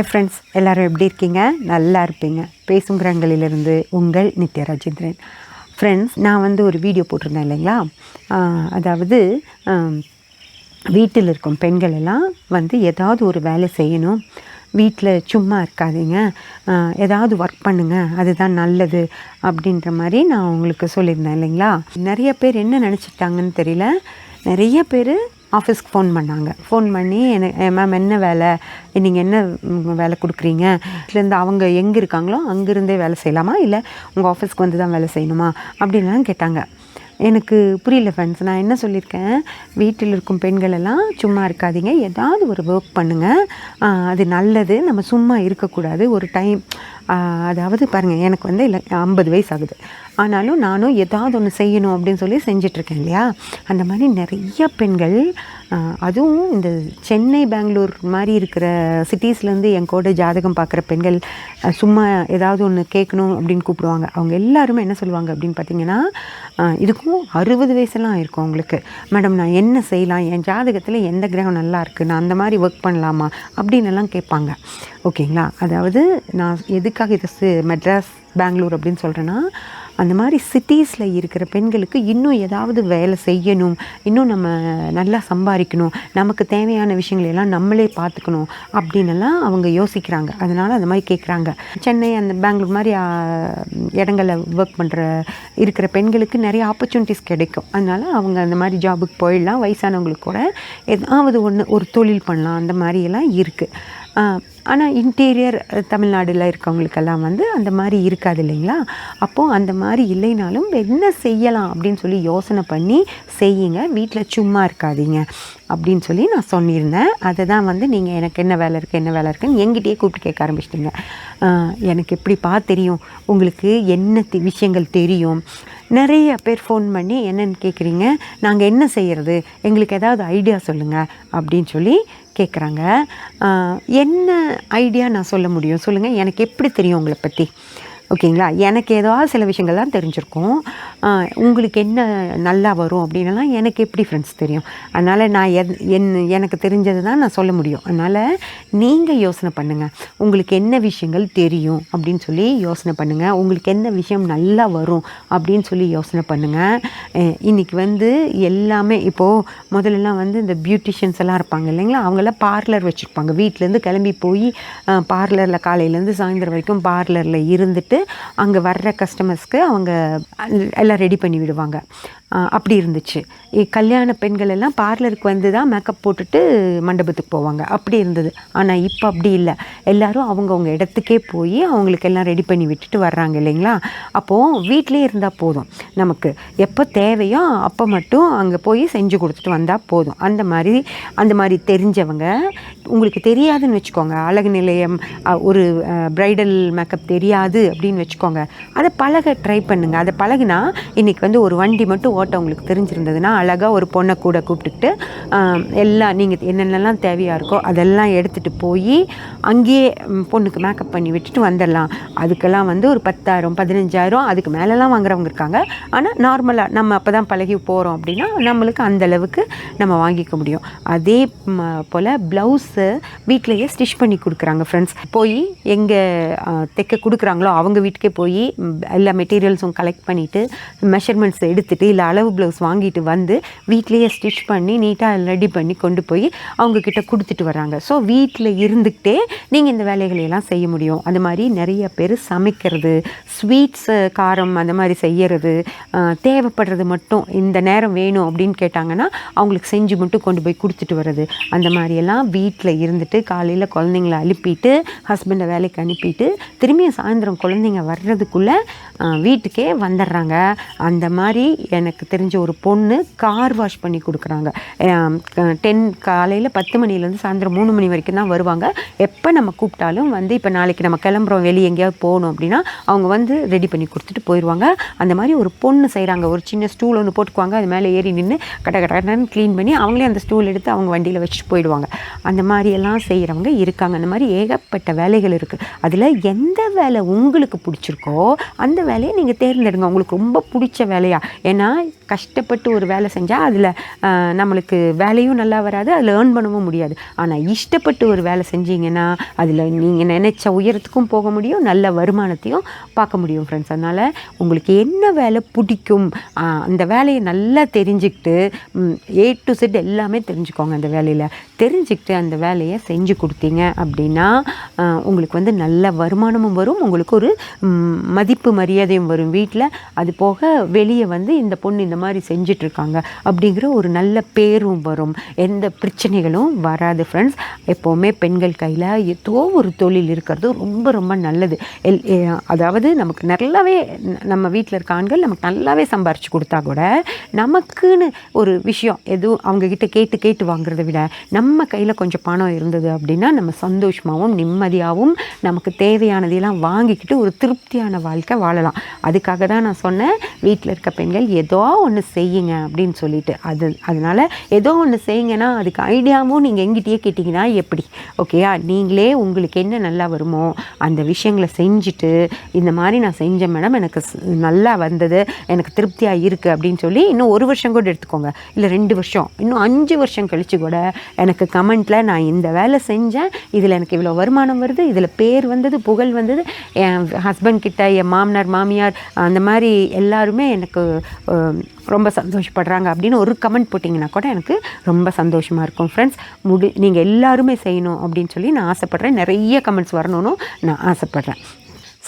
Hi friends எல்லோரும் எப்படி இருக்கீங்க? நல்லா இருப்பீங்க. பேசும் கிரகங்களிலிருந்து உங்கள் நித்ய ராஜேந்திரன். ஃப்ரெண்ட்ஸ் நான் வந்து ஒரு வீடியோ போட்டிருந்தேன் இல்லைங்களா? அதாவது வீட்டில் இருக்கும் பெண்கள் எல்லாம் வந்து ஏதாவது ஒரு வேலை செய்யணும். வீட்டில் சும்மா இருக்காதீங்க. ஏதாவது ஒர்க் பண்ணுங்கள் அதுதான் நல்லது அப்படின்ற மாதிரி நான் உங்களுக்கு சொல்லியிருந்தேன் இல்லைங்களா? நிறைய பேர் என்ன நினச்சிட்டாங்கன்னு தெரியல. நிறைய பேர் ஆஃபீஸ்க்கு ஃபோன் பண்ணாங்க. ஃபோன் பண்ணி எனக்கு மேம் என்ன வேலை? நீங்கள் என்ன வேலை கொடுக்குறீங்க? இதுலேருந்து அவங்க எங்கே இருக்காங்களோ அங்கேருந்தே வேலை செய்யலாமா? இல்லை உங்கள் ஆஃபீஸ்க்கு வந்து தான் வேலை செய்யணுமா? அப்படின்லாம் கேட்டாங்க. எனக்கு புரியல ஃப்ரெண்ட்ஸ் நான் என்ன சொல்லியிருக்கேன்? வீட்டில் இருக்கும் பெண்கள் எல்லாம் சும்மா இருக்காதீங்க. ஏதாவது ஒரு ஒர்க் பண்ணுங்கள் அது நல்லது. நம்ம சும்மா இருக்கக்கூடாது. ஒரு டைம் அதாவது பாருங்கள் எனக்கு வந்து இல்லை ஐம்பது வயசு ஆகுது ஆனாலும் நானும் ஏதாவது ஒன்று செய்யணும் அப்படின்னு சொல்லி செஞ்சிட்ருக்கேன் இல்லையா? அந்த மாதிரி நிறைய பெண்கள் அதுவும் இந்த சென்னை பெங்களூர் மாதிரி இருக்கிற சிட்டிஸ்லேருந்து என் கூட ஜாதகம் பார்க்குற பெண்கள் சும்மா ஏதாவது ஒன்று கேட்கணும் அப்படின்னு கூப்பிடுவாங்க. அவங்க எல்லாருமே என்ன சொல்லுவாங்க அப்படின்னு பார்த்தீங்கன்னா இதுக்கும் அறுபது வயசுலாம் இருக்கும் அவங்களுக்கு மேடம் நான் என்ன செய்யலாம்? என் ஜாதகத்தில் எந்த கிரகம் நல்லா இருக்குது நான் அந்த மாதிரி ஒர்க் பண்ணலாமா? அப்படின்னு எல்லாம் கேட்பாங்க. ஓகேங்களா? அதாவது நான் எதுக்காக இதை மெட்ராஸ் பெங்களூர் அப்படின்னு சொல்கிறேன்னா அந்த மாதிரி சிட்டிஸில் இருக்கிற பெண்களுக்கு இன்னும் ஏதாவது வேலை செய்யணும் இன்னும் நம்ம நல்லா சம்பாதிக்கணும் நமக்கு தேவையான விஷயங்களை எல்லாம் நம்மளே பார்த்துக்கணும் அப்படின்னெல்லாம் அவங்க யோசிக்கிறாங்க. அதனால் அந்த மாதிரி கேட்குறாங்க சென்னை அந்த பெங்களூர் மாதிரி இடங்களில் ஒர்க் பண்ணுற இருக்கிற பெண்களுக்கு நிறைய ஆப்பர்ச்சுனிட்டிஸ் கிடைக்கும். அதனால் அவங்க அந்த மாதிரி ஜாபுக்கு போயிடலாம். வயசானவங்களுக்கு கூட ஏதாவது ஒன்று ஒரு தொழில் பண்ணலாம். அந்த மாதிரியெல்லாம் இருக்குது ஆனால் இன்டீரியர் தமிழ்நாடில் இருக்கவங்களுக்கெல்லாம் வந்து அந்த மாதிரி இருக்காது இல்லைங்களா? அப்போது அந்த மாதிரி இல்லைனாலும் என்ன செய்யலாம் அப்படின்னு சொல்லி யோசனை பண்ணி செய்யுங்க. வீட்டில் சும்மா இருக்காதீங்க அப்படின்னு சொல்லி நான் சொல்லியிருந்தேன். அதை தான் வந்து நீங்கள் எனக்கு என்ன வேலை இருக்குது என்ன வேலை இருக்குன்னு எங்கிட்டயே கூப்பிட்டு கேட்க ஆரம்பிச்சிட்டிங்க. எனக்கு எப்படிப்பா தெரியும்? உங்களுக்கு என்ன விஷயங்கள் தெரியும்? நிறைய பேர் ஃபோன் பண்ணி என்னென்னு கேட்குறீங்க நாங்கள் என்ன செய்கிறது எங்களுக்கு ஏதாவது ஐடியா சொல்லுங்கள் அப்படின்னு சொல்லி கேட்குறாங்க என்ன ஐடியா நான் சொல்ல முடியும்? சொல்லுங்கள் எனக்கு எப்படி தெரியும் உங்களை பற்றி ஓகேங்களா? எனக்கு ஏதாவது சில விஷயங்கள் தான் தெரிஞ்சிருக்கும் உங்களுக்கு என்ன நல்லா வரும் அப்படின்லாம் எனக்கு எப்படி ஃப்ரெண்ட்ஸ் தெரியும்? அதனால் நான் எத் என் எனக்கு தெரிஞ்சது தான் நான் சொல்ல முடியும். அதனால் நீங்கள் யோசனை பண்ணுங்கள் உங்களுக்கு என்ன விஷயங்கள் தெரியும் அப்படின்னு சொல்லி யோசனை பண்ணுங்கள் உங்களுக்கு என்ன விஷயம் நல்லா வரும் அப்படின்னு சொல்லி யோசனை பண்ணுங்கள் இன்றைக்கி வந்து எல்லாமே இப்போது முதல்லலாம் வந்து இந்த பியூட்டிஷியன்ஸ் எல்லாம் இருப்பாங்க இல்லைங்களா? அவங்களாம் பார்லர் வச்சுருப்பாங்க. வீட்டிலேருந்து கிளம்பி போய் பார்லரில் காலையிலேருந்து சாயந்தரம் வரைக்கும் பார்லரில் இருந்துட்டு அங்கே வர்ற கஸ்டமர்ஸ்க்கு அவங்க எல்லாம் ரெடி பண்ணி விடுவாங்க. அப்படி இருந்துச்சு. கல்யாண பெண்கள் எல்லாம் பார்லருக்கு வந்து தான் மேக்கப் போட்டுட்டு மண்டபத்துக்கு போவாங்க. அப்படி இருந்தது. ஆனால் இப்போ அப்படி இல்லை. எல்லோரும் அவங்கவுங்க இடத்துக்கே போய் அவங்களுக்கு எல்லாம் ரெடி பண்ணி விட்டுட்டு வர்றாங்க இல்லைங்களா? அப்போது வீட்டிலே இருந்தால் போதும். நமக்கு எப்போ தேவையோ அப்போ மட்டும் அங்கே போய் செஞ்சு கொடுத்துட்டு வந்தால் போதும். அந்த மாதிரி அந்த மாதிரி தெரிஞ்சவங்க உங்களுக்கு தெரியாதுன்னு வச்சுக்கோங்க. அழகு நிலையம் ஒரு ப்ரைடல் மேக்கப் தெரியாது அப்படின்னு வச்சுக்கோங்க. அதை பழக ட்ரை பண்ணுங்கள் அதை பழகுனா இன்னைக்கு வந்து ஒரு வண்டி மட்டும் ஓட்ட உங்களுக்கு தெரிஞ்சிருந்ததுன்னா அழகாக ஒரு பொண்ணை கூட கூப்பிட்டுக்கிட்டு எல்லாம் நீங்கள் என்னென்னலாம் தேவையாக இருக்கோ அதெல்லாம் எடுத்துகிட்டு போய் அங்கேயே பொண்ணுக்கு மேக்கப் பண்ணி விட்டுட்டு வந்துடலாம். அதுக்கெல்லாம் வந்து ஒரு பத்தாயிரம் பதினஞ்சாயிரம் அதுக்கு மேலெலாம் வாங்குறவங்க இருக்காங்க. ஆனால் நார்மலாக நம்ம அப்போ தான் பழகி போகிறோம் அப்படின்னா நம்மளுக்கு அந்த அளவுக்கு நம்ம வாங்கிக்க முடியும். அதே ம, போல் ப்ளவுஸு வீட்டிலையே ஸ்டிச் பண்ணி கொடுக்குறாங்க ஃப்ரெண்ட்ஸ் போய் எங்கே தைக்க கொடுக்குறாங்களோ அவங்க வீட்டுக்கே போய் எல்லா மெட்டீரியல்ஸும் கலெக்ட் பண்ணிவிட்டு மெஷர்மெண்ட்ஸ் எடுத்துகிட்டு இல்லை அளவு ப்ளவுஸ் வாங்கிட்டு வந்து வீட்லேயே ஸ்டிச் பண்ணி நீட்டாக ரெடி பண்ணி கொண்டு போய் அவங்கக்கிட்ட கொடுத்துட்டு வராங்க. ஸோ வீட்டில் இருந்துக்கிட்டே நீங்கள் இந்த வேலைகளை எல்லாம் செய்ய முடியும். அந்த மாதிரி நிறைய பேர் சமைக்கிறது ஸ்வீட்ஸு காரம் அந்த மாதிரி செய்யறது தேவைப்படுறது மட்டும் இந்த நேரம் வேணும் அப்படின்னு கேட்டாங்கன்னா அவங்களுக்கு செஞ்சு மட்டும் கொண்டு போய் கொடுத்துட்டு வர்றது. அந்த மாதிரியெல்லாம் வீட்டில் இருந்துட்டு காலையில் குழந்தைங்கள அனுப்பிட்டு ஹஸ்பண்டை வேலைக்கு அனுப்பிட்டு திரும்பியும் சாயந்தரம் குழந்தைங்க வர்றதுக்குள்ளே வீட்டுக்கே வந்துடுறாங்க. அந்த மாதிரி எனக்கு தெரிஞ்ச ஒரு பொண்ணு கார் வாஷ் பண்ணி கொடுக்குறாங்க. டென் காலையில் பத்து மணிலேருந்து சாயந்தரம் மூணு மணி வரைக்கும் தான் வருவாங்க. எப்போ நம்ம கூப்பிட்டாலும் வந்து இப்போ நாளைக்கு நம்ம கிளம்புறோம் வெளியே எங்கேயாவது போகணும் அப்படின்னா அவங்க வந்து ரெடி பண்ணி கொடுத்துட்டு போயிடுவாங்க அந்த மாதிரி ஒரு பொண்ணு செய்கிறாங்க ஒரு சின்ன ஸ்டூல் ஒன்று போட்டுக்குவாங்க. அது மேலே ஏறி நின்று கட கட கடன்னு க்ளீன் பண்ணி அவங்களே அந்த ஸ்டூல் எடுத்து அவங்க வண்டியில் வச்சுட்டு போயிடுவாங்க. அந்த மாதிரியெல்லாம் செய்கிறவங்க இருக்காங்க. அந்த மாதிரி ஏகப்பட்ட வேலைகள் இருக்குது அதில் எந்த வேலை உங்களுக்கு பிடிச்சிருக்கோ அந்த வேலையை நீங்கள் தேர்ந்தெடுங்க. உங்களுக்கு ரொம்ப பிடிச்ச வேலையா? ஏன்னா கஷ்டப்பட்டு ஒரு வேலை செஞ்சால் அதில் நம்மளுக்கு வேலையும் நல்லா வராது அதில் ஏர்ன் பண்ணவும் முடியாது. ஆனால் இஷ்டப்பட்டு ஒரு வேலை செஞ்சீங்கன்னா அதில் நீங்கள் நினச்ச உயரத்துக்கும் போக முடியும் நல்ல வருமானத்தையும் பார்க்க முடியும் ஃப்ரெண்ட்ஸ் அதனால் உங்களுக்கு என்ன வேலை பிடிக்கும் அந்த வேலையை நல்லா தெரிஞ்சுக்கிட்டு ஏ டு செட் எல்லாமே தெரிஞ்சுக்கோங்க அந்த வேலையில். தெரிஞ்சுக்கிட்டு அந்த வேலையை செஞ்சு கொடுத்தீங்க அப்படின்னா உங்களுக்கு வந்து நல்ல வருமானமும் வரும். உங்களுக்கு ஒரு மதிப்பு மரியாதையும் வரும் வீட்டில் அது போக வெளியே வந்து இந்த பொண்ணு இந்த மாதிரி செஞ்சிட்ருக்காங்க அப்படிங்கிற ஒரு நல்ல பேரும் வரும். எந்த பிரச்சனைகளும் வராது ஃப்ரெண்ட்ஸ் எப்போவுமே பெண்கள் கையில் ஏதோ ஒரு தொழில் இருக்கிறது ரொம்ப ரொம்ப நல்லது. எல் அதாவது நமக்கு நல்லாவே நம்ம வீட்டில் இருக்க ஆண்கள் நமக்கு நல்லாவே சம்பாரிச்சு கொடுத்தா கூட நமக்குன்னு ஒரு விஷயம் எதுவும் அவங்கக்கிட்ட கேட்டு கேட்டு வாங்குறத விட நம்ம நம்ம கையில் கொஞ்சம் பணம் இருந்தது அப்படின்னா நம்ம சந்தோஷமாகவும் நிம்மதியாகவும் நமக்கு தேவையானதையெல்லாம் வாங்கிக்கிட்டு ஒரு திருப்தியான வாழ்க்கை வாழலாம். அதுக்காக தான் நான் சொன்னேன் வீட்டில் இருக்க பெண்கள் ஏதோ ஒன்று செய்யுங்க அப்படின்னு சொல்லிட்டு. அது அதனால் ஏதோ ஒன்று செய்யுங்கன்னா அதுக்கு ஐடியாவும் நீங்கள் எங்கிட்டயே கேட்டிங்கன்னா எப்படி? ஓகேயா நீங்களே உங்களுக்கு என்ன நல்லா வருமோ அந்த விஷயங்களை செஞ்சுட்டு இந்த மாதிரி நான் செஞ்சேன் மேடம் எனக்கு நல்லா வந்தது எனக்கு திருப்தியாக இருக்குது அப்படின்னு சொல்லி இன்னும் ஒரு வருஷம் கூட எடுத்துக்கோங்க. இல்லை ரெண்டு வருஷம் இன்னும் அஞ்சு வருஷம் கழித்து கூட எனக்கு கமெண்ட்டில் நான் இந்த வேலை செஞ்சேன். இதில் எனக்கு இவ்வளோ வருமானம் வருது. இதில் பேர் வந்தது புகழ் வந்தது. என் ஹஸ்பண்ட் கிட்ட என் மாமனார் மாமியார் அந்த மாதிரி எல்லாருமே எனக்கு ரொம்ப சந்தோஷப்படுறாங்க அப்படின்னு ஒரு கமெண்ட் போட்டிங்கன்னா கூட எனக்கு ரொம்ப சந்தோஷமாக இருக்கும். ஃப்ரெண்ட்ஸ் முடி நீங்கள் எல்லாருமே செய்யணும் அப்படின்னு சொல்லி நான் ஆசைப்பட்றேன். நிறைய கமெண்ட்ஸ் வரணும்னு நான் ஆசைப்பட்றேன்.